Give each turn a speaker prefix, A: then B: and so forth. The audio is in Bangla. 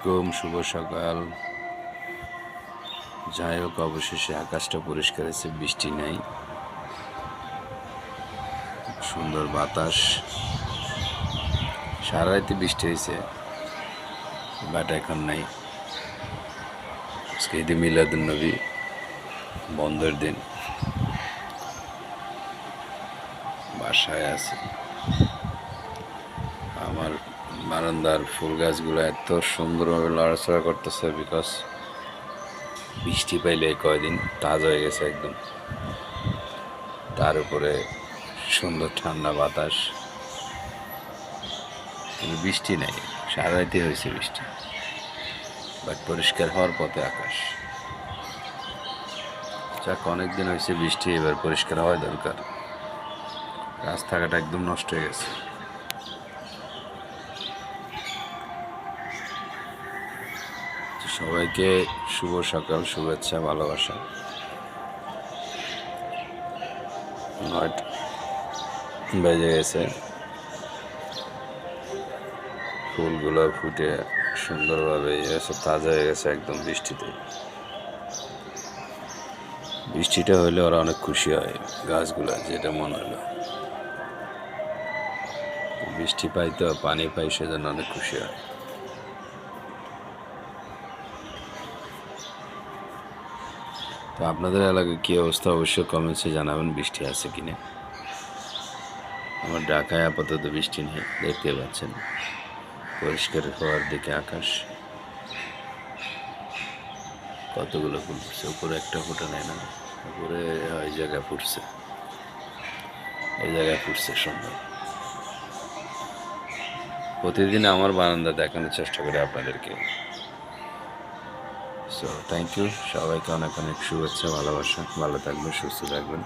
A: আলাইকুম, শুভ সকাল। যাই হোক, অবশেষে আকাশটা পরিষ্কার আছে, বৃষ্টি নাই। সুন্দর বাতাস। সারা রাতে বৃষ্টি হয়েছে বাট এখন নাই। ঈদে মিলাদুল নবী, বন্ধের দিন। বাসায় আছে। আমার বারান্দার ফুল গাছগুলো এত সুন্দরভাবে লড়াচড়া করতেছে বিকজ বৃষ্টি পাইলে কয়দিন তাজা হয়ে গেছে একদম। তার উপরে সুন্দর ঠান্ডা বাতাস। বৃষ্টি নেই সারা রাতে হয়েছে বৃষ্টি। বাট পরিষ্কার হওয়ার পথে আকাশ। যাক, অনেকদিন হয়েছে বৃষ্টি, এবার পরিষ্কার হওয়া দরকার। রাস্তাঘাট একদম নষ্ট হয়ে গেছে। সবাইকে শুভ সকাল, শুভেচ্ছা, ভালোবাসা। বেজে গেছে। ফুলগুলো ফুটে সুন্দরভাবে ইয়ে হয়েছে, তাজা হয়ে গেছে একদম বৃষ্টিতে। বৃষ্টিটা হলে ওরা অনেক খুশি হয় গাছগুলো, যেটা মনে হলো। বৃষ্টি পাই তো, পানি পাই সেজন্য অনেক খুশি হয়। তো আপনাদের এলাকায় কী অবস্থা? অবশ্যই কমেন্টসে জানাবেন, বৃষ্টি আছে কিনা। আমার ঢাকায় আপাতত বৃষ্টি নেই, দেখতে পাচ্ছেন। পরিষ্কার হওয়ার দিকে আকাশ। কতগুলো ফুল ফুটছে? উপরে একটা ফোটা নেয় না? উপরে ওই জায়গায় ফুটছে। এই জায়গায় ফুটছে সুন্দর। প্রতিদিন আমার বারান্দা দেখানোর চেষ্টা করি আপনাদেরকে। সো থ্যাংক ইউ সবাইকে অনেক অনেক শুভেচ্ছা ভালোবাসা। ভালো থাকবেন সুস্থ থাকবেন।